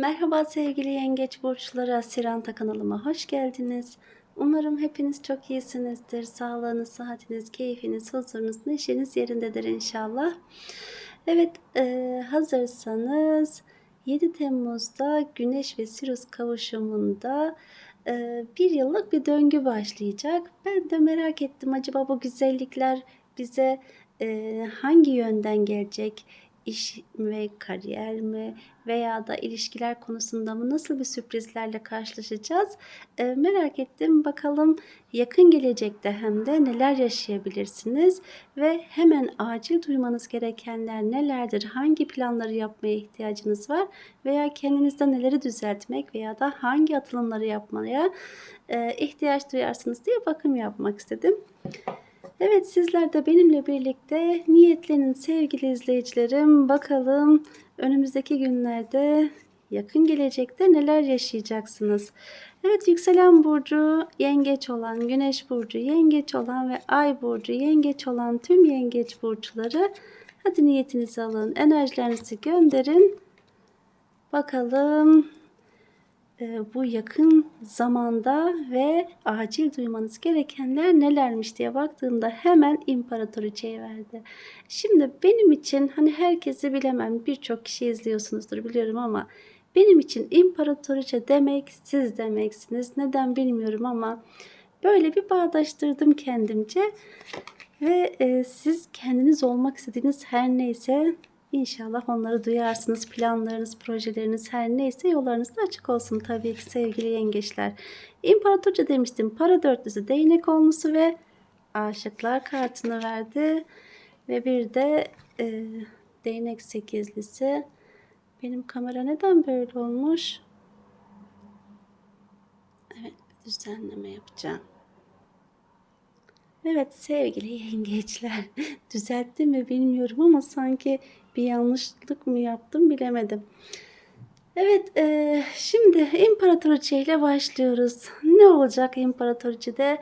Merhaba sevgili yengeç burçları, Siranta kanalıma hoş geldiniz. Umarım hepiniz çok iyisinizdir. Sağlığınız, sıhhatiniz, keyfiniz, huzurunuz, neşeniz yerindedir inşallah. Evet, e, hazırsanız 7 Temmuz'da Güneş ve Sirius kavuşumunda e, bir yıllık bir döngü başlayacak. Ben de merak ettim acaba bu güzellikler bize e, hangi yönden gelecek? İş mi, kariyer mi veya da ilişkiler konusunda mı nasıl bir sürprizlerle karşılaşacağız? E, merak ettim. Bakalım yakın gelecekte hem de neler yaşayabilirsiniz ve hemen acil duymanız gerekenler nelerdir? Hangi planları yapmaya ihtiyacınız var veya kendinizde neleri düzeltmek veya da hangi atılımları yapmaya e, ihtiyaç duyarsınız diye bakım yapmak istedim. Evet sizler de benimle birlikte niyetlenin sevgili izleyicilerim. Bakalım önümüzdeki günlerde yakın gelecekte neler yaşayacaksınız. Evet yükselen burcu yengeç olan, güneş burcu yengeç olan ve ay burcu yengeç olan tüm yengeç burçları hadi niyetinizi alın, enerjilerinizi gönderin. Bakalım bu yakın zamanda ve acil duymanız gerekenler nelermiş diye baktığımda hemen imparatoriçeyi verdi. Şimdi benim için hani herkesi bilemem birçok kişi izliyorsunuzdur biliyorum ama benim için imparatoriçe demek siz demeksiniz. Neden bilmiyorum ama böyle bir bağdaştırdım kendimce. Ve e, siz kendiniz olmak istediğiniz her neyse İnşallah onları duyarsınız. Planlarınız, projeleriniz her neyse yollarınız da açık olsun tabii ki sevgili yengeçler. İmparatorca demiştim. Para dörtlüsü, değnek onlusu ve aşıklar kartını verdi. Ve bir de e, değnek sekizlisi. Benim kamera neden böyle olmuş? Evet düzenleme yapacağım. Evet sevgili yengeçler düzelttim mi bilmiyorum ama sanki bir yanlışlık mı yaptım bilemedim. Evet e, şimdi imparatoriçe ile başlıyoruz. Ne olacak imparatoriçede?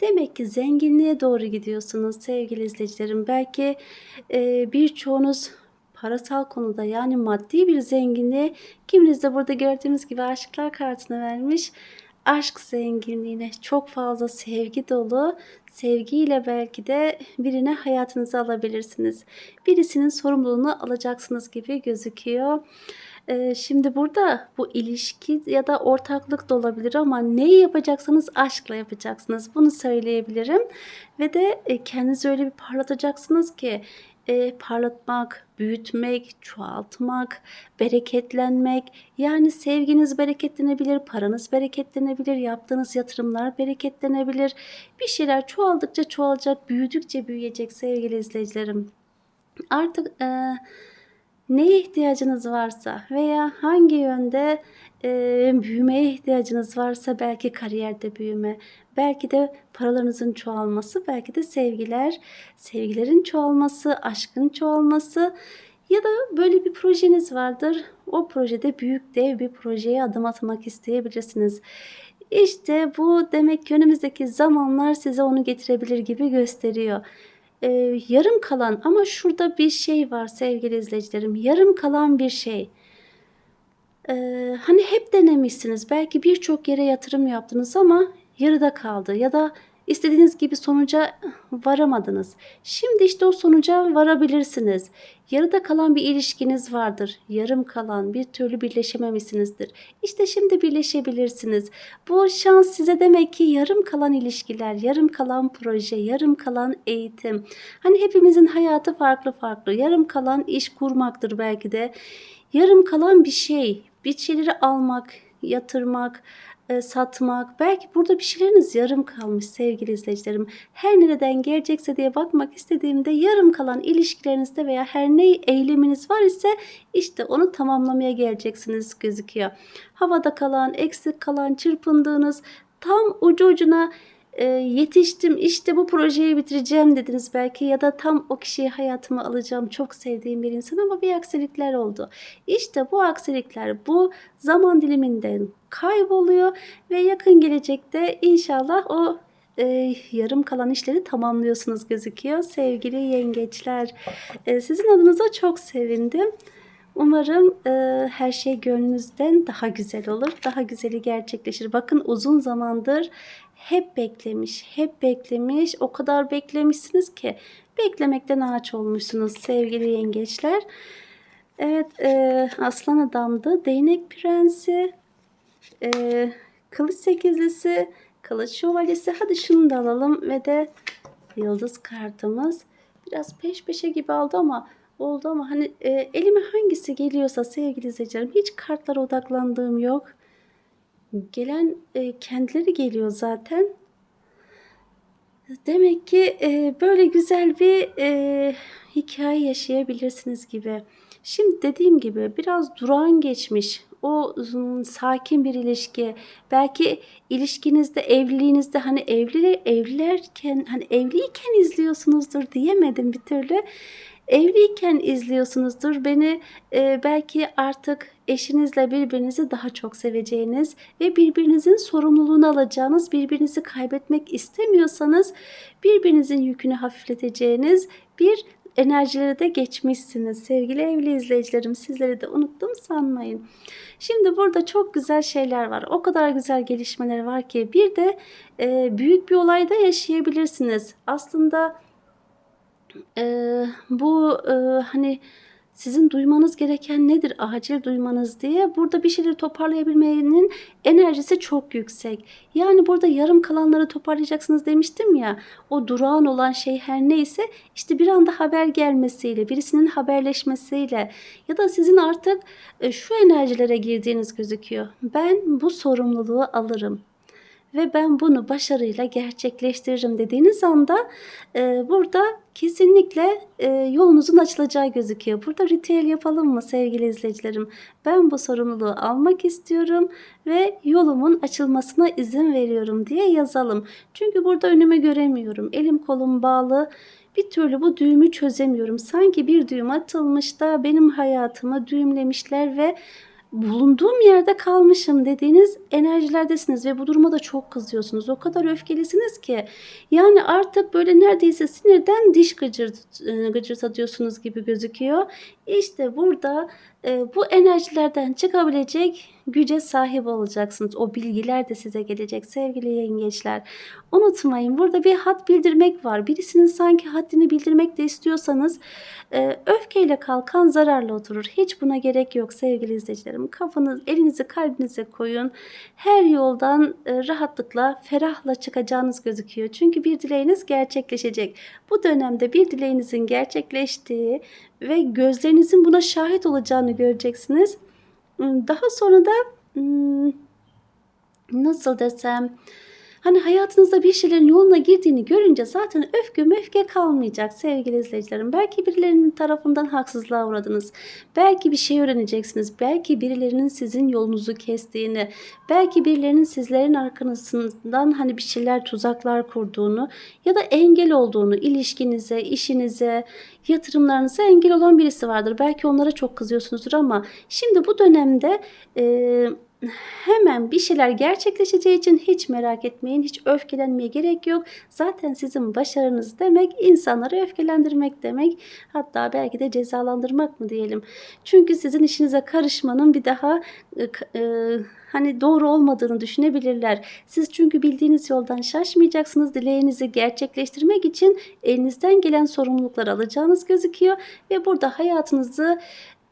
Demek ki zenginliğe doğru gidiyorsunuz sevgili izleyicilerim. Belki e, birçoğunuz parasal konuda yani maddi bir zenginliğe kiminiz de burada gördüğümüz gibi aşıklar kartını vermiş aşk zenginliğine çok fazla sevgi dolu sevgiyle belki de birine hayatınıza alabilirsiniz. Birisinin sorumluluğunu alacaksınız gibi gözüküyor. Ee, şimdi burada bu ilişki ya da ortaklık da olabilir ama neyi yapacaksanız aşkla yapacaksınız. Bunu söyleyebilirim. Ve de e, kendinizi öyle bir parlatacaksınız ki e, parlatmak, büyütmek, çoğaltmak, bereketlenmek. Yani sevginiz bereketlenebilir, paranız bereketlenebilir, yaptığınız yatırımlar bereketlenebilir. Bir şeyler çoğaldıkça çoğalacak, büyüdükçe büyüyecek sevgili izleyicilerim. Artık e, neye ihtiyacınız varsa veya hangi yönde e, büyümeye ihtiyacınız varsa belki kariyerde büyüme, belki de paralarınızın çoğalması, belki de sevgiler, sevgilerin çoğalması, aşkın çoğalması ya da böyle bir projeniz vardır. O projede büyük dev bir projeye adım atmak isteyebilirsiniz. İşte bu demek ki önümüzdeki zamanlar size onu getirebilir gibi gösteriyor e, yarım kalan ama şurada bir şey var sevgili izleyicilerim. Yarım kalan bir şey. E, hani hep denemişsiniz. Belki birçok yere yatırım yaptınız ama yarıda kaldı ya da istediğiniz gibi sonuca varamadınız. Şimdi işte o sonuca varabilirsiniz. Yarıda kalan bir ilişkiniz vardır. Yarım kalan bir türlü birleşememişsinizdir. İşte şimdi birleşebilirsiniz. Bu şans size demek ki yarım kalan ilişkiler, yarım kalan proje, yarım kalan eğitim. Hani hepimizin hayatı farklı farklı. Yarım kalan iş kurmaktır belki de. Yarım kalan bir şey, bir şeyleri almak, yatırmak, e, satmak. Belki burada bir şeyleriniz yarım kalmış sevgili izleyicilerim. Her nereden gelecekse diye bakmak istediğimde yarım kalan ilişkilerinizde veya her ne eyleminiz var ise işte onu tamamlamaya geleceksiniz gözüküyor. Havada kalan, eksik kalan, çırpındığınız tam ucu ucuna e, yetiştim işte bu projeyi bitireceğim dediniz belki ya da tam o kişiyi hayatıma alacağım çok sevdiğim bir insan ama bir aksilikler oldu. İşte bu aksilikler bu zaman diliminden kayboluyor ve yakın gelecekte inşallah o e, yarım kalan işleri tamamlıyorsunuz gözüküyor sevgili yengeçler. E, sizin adınıza çok sevindim. Umarım e, her şey gönlünüzden daha güzel olur. Daha güzeli gerçekleşir. Bakın uzun zamandır hep beklemiş, hep beklemiş. O kadar beklemişsiniz ki beklemekten ağaç olmuşsunuz sevgili yengeçler. Evet, e, aslan adamdı. Değnek prensi, e, kılıç sekizlisi, kılıç şövalyesi. Hadi şunu da alalım ve de yıldız kartımız. Biraz peş peşe gibi aldı ama oldu ama hani e, elime hangisi geliyorsa sevgili izleyicilerim hiç kartlara odaklandığım yok. Gelen e, kendileri geliyor zaten. Demek ki e, böyle güzel bir e, hikaye yaşayabilirsiniz gibi. Şimdi dediğim gibi biraz durağan geçmiş. O ım, sakin bir ilişki. Belki ilişkinizde, evliliğinizde hani evli evlilerken hani evliyken izliyorsunuzdur diyemedim bir türlü. Evliyken izliyorsunuzdur. Beni e, belki artık eşinizle birbirinizi daha çok seveceğiniz ve birbirinizin sorumluluğunu alacağınız, birbirinizi kaybetmek istemiyorsanız birbirinizin yükünü hafifleteceğiniz bir enerjilere de geçmişsiniz. Sevgili evli izleyicilerim sizleri de unuttum sanmayın. Şimdi burada çok güzel şeyler var. O kadar güzel gelişmeler var ki bir de e, büyük bir olayda yaşayabilirsiniz. Aslında e, bu e, hani sizin duymanız gereken nedir acil duymanız diye burada bir şeyleri toparlayabilmenin enerjisi çok yüksek. Yani burada yarım kalanları toparlayacaksınız demiştim ya o durağan olan şey her neyse işte bir anda haber gelmesiyle birisinin haberleşmesiyle ya da sizin artık e, şu enerjilere girdiğiniz gözüküyor. Ben bu sorumluluğu alırım ve ben bunu başarıyla gerçekleştiririm dediğiniz anda e, burada kesinlikle e, yolunuzun açılacağı gözüküyor. Burada ritüel yapalım mı sevgili izleyicilerim? Ben bu sorumluluğu almak istiyorum ve yolumun açılmasına izin veriyorum diye yazalım. Çünkü burada önümü göremiyorum. Elim kolum bağlı. Bir türlü bu düğümü çözemiyorum. Sanki bir düğüm atılmış da benim hayatımı düğümlemişler ve bulunduğum yerde kalmışım dediğiniz enerjilerdesiniz ve bu duruma da çok kızıyorsunuz. O kadar öfkelisiniz ki yani artık böyle neredeyse sinirden diş gıcırt, e, gıcırdatıyorsunuz gibi gözüküyor. İşte burada bu enerjilerden çıkabilecek güce sahip olacaksınız. O bilgiler de size gelecek sevgili yengeçler. Unutmayın burada bir hat bildirmek var. Birisinin sanki haddini bildirmek de istiyorsanız e, öfkeyle kalkan zararla oturur. Hiç buna gerek yok sevgili izleyicilerim. Kafanız, elinizi kalbinize koyun. Her yoldan e, rahatlıkla, ferahla çıkacağınız gözüküyor. Çünkü bir dileğiniz gerçekleşecek. Bu dönemde bir dileğinizin gerçekleştiği ve gözlerinizin buna şahit olacağını göreceksiniz. Daha sonra da hmm, nasıl desem Hani hayatınızda bir şeylerin yoluna girdiğini görünce zaten öfke möfke kalmayacak sevgili izleyicilerim. Belki birilerinin tarafından haksızlığa uğradınız. Belki bir şey öğreneceksiniz. Belki birilerinin sizin yolunuzu kestiğini, belki birilerinin sizlerin arkanızdan hani bir şeyler tuzaklar kurduğunu ya da engel olduğunu ilişkinize, işinize, yatırımlarınıza engel olan birisi vardır. Belki onlara çok kızıyorsunuzdur ama şimdi bu dönemde eee hemen bir şeyler gerçekleşeceği için hiç merak etmeyin, hiç öfkelenmeye gerek yok. Zaten sizin başarınız demek insanları öfkelendirmek demek. Hatta belki de cezalandırmak mı diyelim. Çünkü sizin işinize karışmanın bir daha e, e, hani doğru olmadığını düşünebilirler. Siz çünkü bildiğiniz yoldan şaşmayacaksınız. Dileğinizi gerçekleştirmek için elinizden gelen sorumlulukları alacağınız gözüküyor ve burada hayatınızı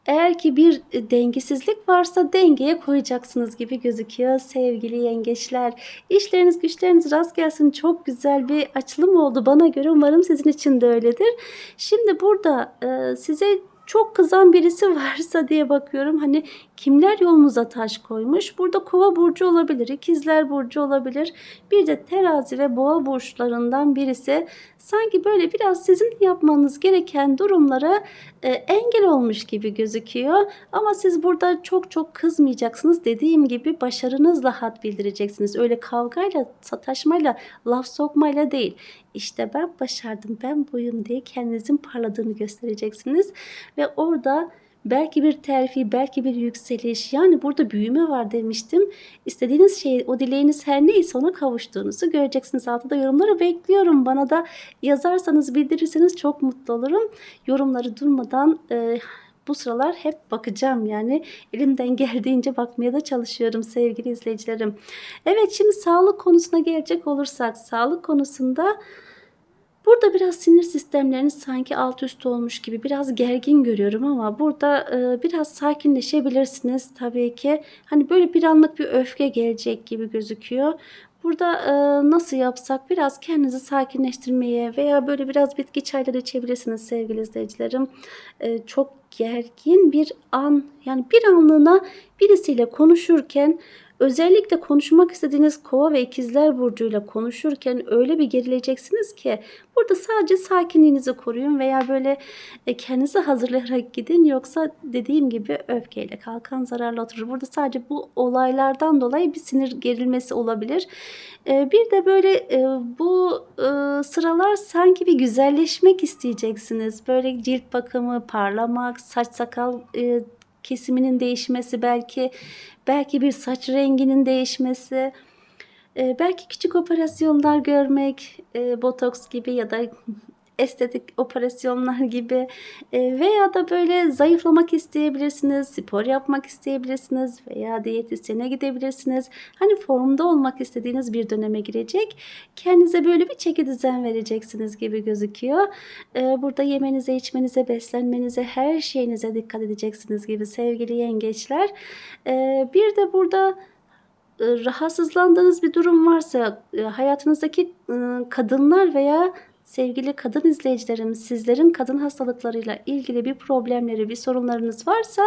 eğer ki bir dengesizlik varsa dengeye koyacaksınız gibi gözüküyor sevgili yengeçler. İşleriniz güçleriniz rast gelsin. Çok güzel bir açılım oldu bana göre. Umarım sizin için de öyledir. Şimdi burada e, size çok kızan birisi varsa diye bakıyorum. Hani kimler yolunuza taş koymuş? Burada kova burcu olabilir, ikizler burcu olabilir. Bir de terazi ve boğa burçlarından birisi sanki böyle biraz sizin yapmanız gereken durumlara e, engel olmuş gibi gözüküyor. Ama siz burada çok çok kızmayacaksınız. Dediğim gibi başarınızla hat bildireceksiniz. Öyle kavgayla, sataşmayla, laf sokmayla değil. İşte ben başardım, ben buyum diye kendinizin parladığını göstereceksiniz. Ve orada belki bir terfi, belki bir yükseliş yani burada büyüme var demiştim. İstediğiniz şey, o dileğiniz her neyse ona kavuştuğunuzu göreceksiniz. Altta yorumları bekliyorum. Bana da yazarsanız, bildirirseniz çok mutlu olurum. Yorumları durmadan e, bu sıralar hep bakacağım yani elimden geldiğince bakmaya da çalışıyorum sevgili izleyicilerim. Evet şimdi sağlık konusuna gelecek olursak sağlık konusunda Burada biraz sinir sistemleriniz sanki alt üst olmuş gibi biraz gergin görüyorum ama burada e, biraz sakinleşebilirsiniz tabii ki. Hani böyle bir anlık bir öfke gelecek gibi gözüküyor. Burada e, nasıl yapsak biraz kendinizi sakinleştirmeye veya böyle biraz bitki çayları içebilirsiniz sevgili izleyicilerim. E, çok gergin bir an yani bir anlığına birisiyle konuşurken Özellikle konuşmak istediğiniz kova ve ikizler burcuyla konuşurken öyle bir gerileceksiniz ki burada sadece sakinliğinizi koruyun veya böyle e, kendinizi hazırlayarak gidin yoksa dediğim gibi öfkeyle kalkan zararlı oturur. Burada sadece bu olaylardan dolayı bir sinir gerilmesi olabilir. E, bir de böyle e, bu sıralar sanki bir güzelleşmek isteyeceksiniz. Böyle cilt bakımı, parlamak, saç sakal kesiminin değişmesi belki belki bir saç renginin değişmesi, e, belki küçük operasyonlar görmek, e, botoks gibi ya da estetik operasyonlar gibi e, veya da böyle zayıflamak isteyebilirsiniz, spor yapmak isteyebilirsiniz veya diyetisyene gidebilirsiniz. Hani formda olmak istediğiniz bir döneme girecek. Kendinize böyle bir çeki düzen vereceksiniz gibi gözüküyor. E, burada yemenize, içmenize, beslenmenize, her şeyinize dikkat edeceksiniz gibi sevgili yengeçler. E, bir de burada rahatsızlandığınız bir durum varsa hayatınızdaki kadınlar veya Sevgili kadın izleyicilerim, sizlerin kadın hastalıklarıyla ilgili bir problemleri, bir sorunlarınız varsa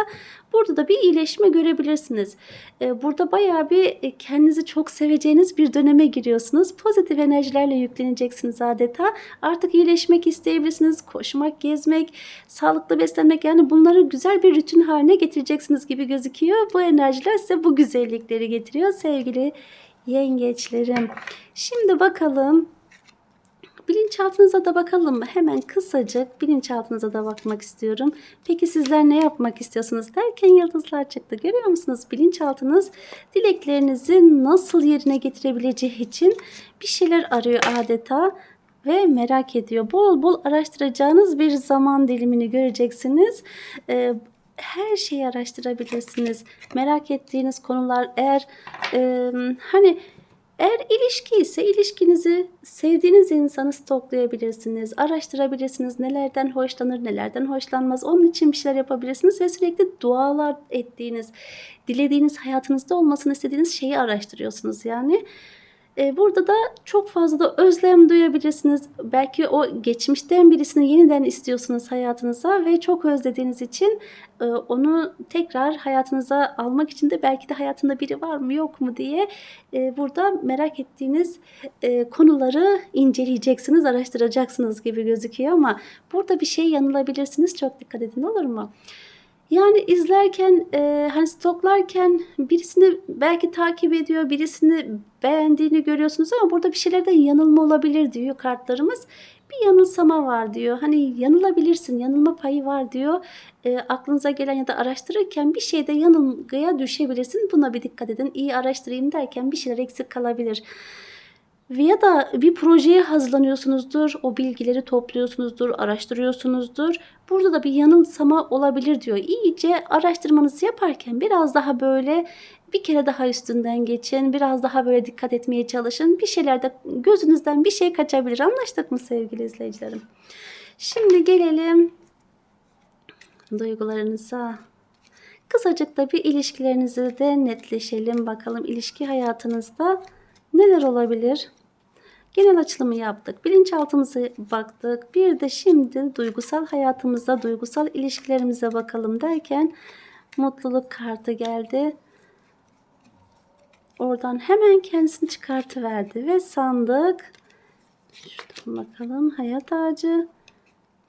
burada da bir iyileşme görebilirsiniz. Ee, burada bayağı bir e, kendinizi çok seveceğiniz bir döneme giriyorsunuz. Pozitif enerjilerle yükleneceksiniz adeta. Artık iyileşmek isteyebilirsiniz. Koşmak, gezmek, sağlıklı beslenmek yani bunları güzel bir rutin haline getireceksiniz gibi gözüküyor. Bu enerjiler size bu güzellikleri getiriyor sevgili yengeçlerim. Şimdi bakalım Bilinçaltınıza da bakalım mı? Hemen kısacık bilinçaltınıza da bakmak istiyorum. Peki sizler ne yapmak istiyorsunuz derken yıldızlar çıktı. Görüyor musunuz? Bilinçaltınız dileklerinizi nasıl yerine getirebileceği için bir şeyler arıyor adeta ve merak ediyor. Bol bol araştıracağınız bir zaman dilimini göreceksiniz. Ee, her şeyi araştırabilirsiniz. Merak ettiğiniz konular eğer e, hani eğer ilişki ise ilişkinizi sevdiğiniz insanı stoklayabilirsiniz, araştırabilirsiniz, nelerden hoşlanır, nelerden hoşlanmaz. Onun için bir şeyler yapabilirsiniz ve sürekli dualar ettiğiniz, dilediğiniz hayatınızda olmasını istediğiniz şeyi araştırıyorsunuz yani. E, burada da çok fazla da özlem duyabilirsiniz. Belki o geçmişten birisini yeniden istiyorsunuz hayatınıza ve çok özlediğiniz için e, onu tekrar hayatınıza almak için de belki de hayatında biri var mı yok mu diye e, burada merak ettiğiniz konuları inceleyeceksiniz, araştıracaksınız gibi gözüküyor ama burada bir şey yanılabilirsiniz. Çok dikkat edin olur mu? Yani izlerken e, hani stoklarken birisini belki takip ediyor, birisini beğendiğini görüyorsunuz ama burada bir şeylerden yanılma olabilir diyor kartlarımız. Bir yanılsama var diyor. Hani yanılabilirsin, yanılma payı var diyor. E, aklınıza gelen ya da araştırırken bir şeyde yanılgıya düşebilirsin. Buna bir dikkat edin. İyi araştırayım derken bir şeyler eksik kalabilir ya da bir projeye hazırlanıyorsunuzdur, o bilgileri topluyorsunuzdur, araştırıyorsunuzdur. Burada da bir yanılsama olabilir diyor. İyice araştırmanızı yaparken biraz daha böyle bir kere daha üstünden geçin, biraz daha böyle dikkat etmeye çalışın. Bir şeylerde gözünüzden bir şey kaçabilir. Anlaştık mı sevgili izleyicilerim? Şimdi gelelim duygularınıza. Kısacık da bir ilişkilerinizi de netleşelim bakalım ilişki hayatınızda neler olabilir? Genel açılımı yaptık. Bilinçaltımıza baktık. Bir de şimdi duygusal hayatımızda, duygusal ilişkilerimize bakalım derken mutluluk kartı geldi. Oradan hemen kendisini çıkartıverdi ve sandık. Şuradan bakalım hayat ağacı.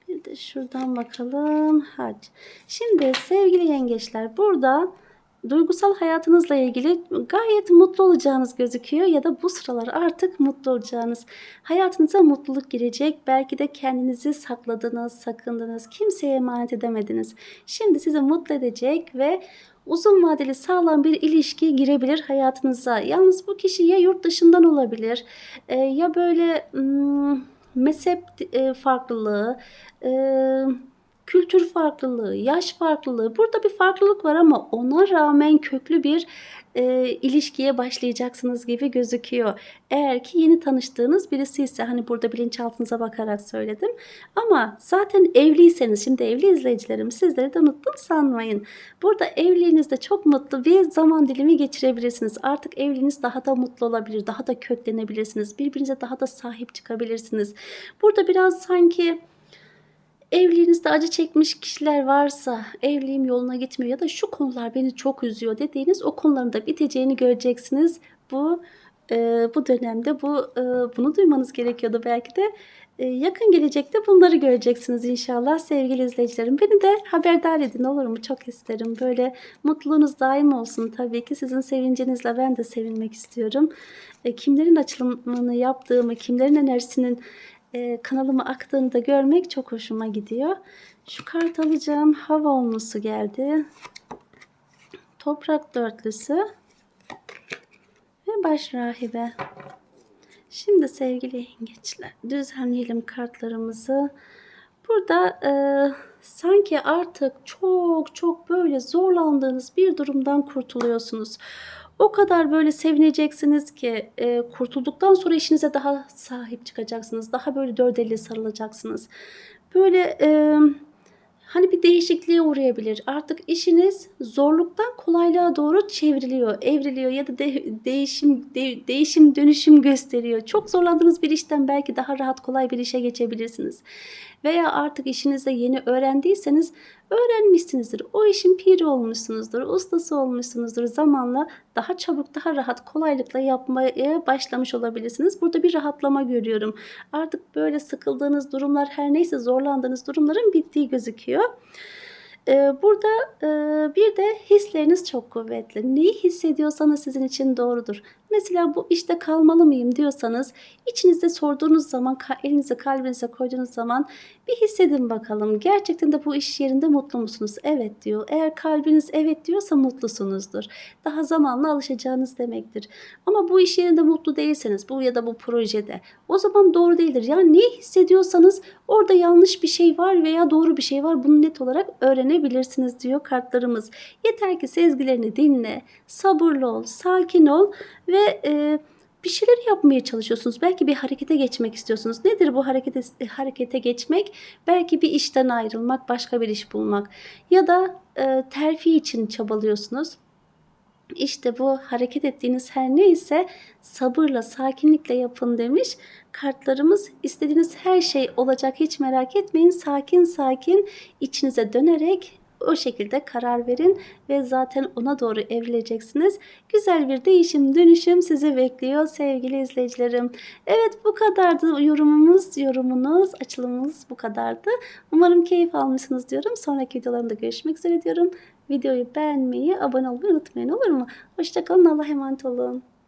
Bir de şuradan bakalım hac. Şimdi sevgili yengeçler burada duygusal hayatınızla ilgili gayet mutlu olacağınız gözüküyor ya da bu sıralar artık mutlu olacağınız. Hayatınıza mutluluk girecek. Belki de kendinizi sakladınız, sakındınız, kimseye emanet edemediniz. Şimdi sizi mutlu edecek ve uzun vadeli sağlam bir ilişki girebilir hayatınıza. Yalnız bu kişi ya yurt dışından olabilir e, ya böyle hmm, mezhep e, farklılığı, e, kültür farklılığı, yaş farklılığı. Burada bir farklılık var ama ona rağmen köklü bir e, ilişkiye başlayacaksınız gibi gözüküyor. Eğer ki yeni tanıştığınız birisi ise hani burada bilinçaltınıza bakarak söyledim. Ama zaten evliyseniz şimdi evli izleyicilerim sizleri de unuttum sanmayın. Burada evliliğinizde çok mutlu bir zaman dilimi geçirebilirsiniz. Artık evliliğiniz daha da mutlu olabilir, daha da köklenebilirsiniz. Birbirinize daha da sahip çıkabilirsiniz. Burada biraz sanki evliliğinizde acı çekmiş kişiler varsa evliliğim yoluna gitmiyor ya da şu konular beni çok üzüyor dediğiniz o konuların da biteceğini göreceksiniz. Bu e, bu dönemde bu e, bunu duymanız gerekiyordu belki de. E, yakın gelecekte bunları göreceksiniz inşallah sevgili izleyicilerim. Beni de haberdar edin olur mu? Çok isterim. Böyle mutluluğunuz daim olsun tabii ki. Sizin sevincinizle ben de sevinmek istiyorum. E, kimlerin açılımını yaptığımı, kimlerin enerjisinin e, kanalıma aktığını da görmek çok hoşuma gidiyor. Şu kart alacağım. Hava olması geldi. Toprak dörtlüsü. Ve baş rahibe. Şimdi sevgili yengeçler düzenleyelim kartlarımızı. Burada e, sanki artık çok çok böyle zorlandığınız bir durumdan kurtuluyorsunuz. O kadar böyle sevineceksiniz ki e, kurtulduktan sonra işinize daha sahip çıkacaksınız. Daha böyle dört elle sarılacaksınız. Böyle e, hani bir değişikliğe uğrayabilir. Artık işiniz zorluktan kolaylığa doğru çevriliyor, evriliyor ya da de, değişim de, değişim dönüşüm gösteriyor. Çok zorlandığınız bir işten belki daha rahat kolay bir işe geçebilirsiniz. Veya artık işinizde yeni öğrendiyseniz öğrenmişsinizdir. O işin piri olmuşsunuzdur, ustası olmuşsunuzdur. Zamanla daha çabuk, daha rahat, kolaylıkla yapmaya başlamış olabilirsiniz. Burada bir rahatlama görüyorum. Artık böyle sıkıldığınız durumlar her neyse zorlandığınız durumların bittiği gözüküyor. Ee, Burada e, bir de hisleriniz çok kuvvetli. Neyi hissediyorsanız sizin için doğrudur. Mesela bu işte kalmalı mıyım diyorsanız içinizde sorduğunuz zaman elinize kalbinize koyduğunuz zaman bir hissedin bakalım. Gerçekten de bu iş yerinde mutlu musunuz? Evet diyor. Eğer kalbiniz evet diyorsa mutlusunuzdur. Daha zamanla alışacağınız demektir. Ama bu iş yerinde mutlu değilseniz bu ya da bu projede o zaman doğru değildir. Yani neyi hissediyorsanız orada yanlış bir şey var veya doğru bir şey var. Bunu net olarak öğrenebilirsiniz diyor kartlarımız. Yeter ki sezgilerini dinle, sabırlı ol, sakin ol ve e, bir şeyler yapmaya çalışıyorsunuz. Belki bir harekete geçmek istiyorsunuz. Nedir bu harekete harekete geçmek? Belki bir işten ayrılmak, başka bir iş bulmak ya da e, terfi için çabalıyorsunuz. İşte bu hareket ettiğiniz her neyse sabırla, sakinlikle yapın demiş. Kartlarımız istediğiniz her şey olacak hiç merak etmeyin. Sakin sakin içinize dönerek o şekilde karar verin ve zaten ona doğru evrileceksiniz. Güzel bir değişim, dönüşüm sizi bekliyor sevgili izleyicilerim. Evet bu kadardı yorumumuz, yorumunuz, açılımımız bu kadardı. Umarım keyif almışsınız diyorum. Sonraki videolarımda görüşmek üzere diyorum. Videoyu beğenmeyi, abone olmayı unutmayın olur mu? Hoşçakalın, Allah'a emanet olun.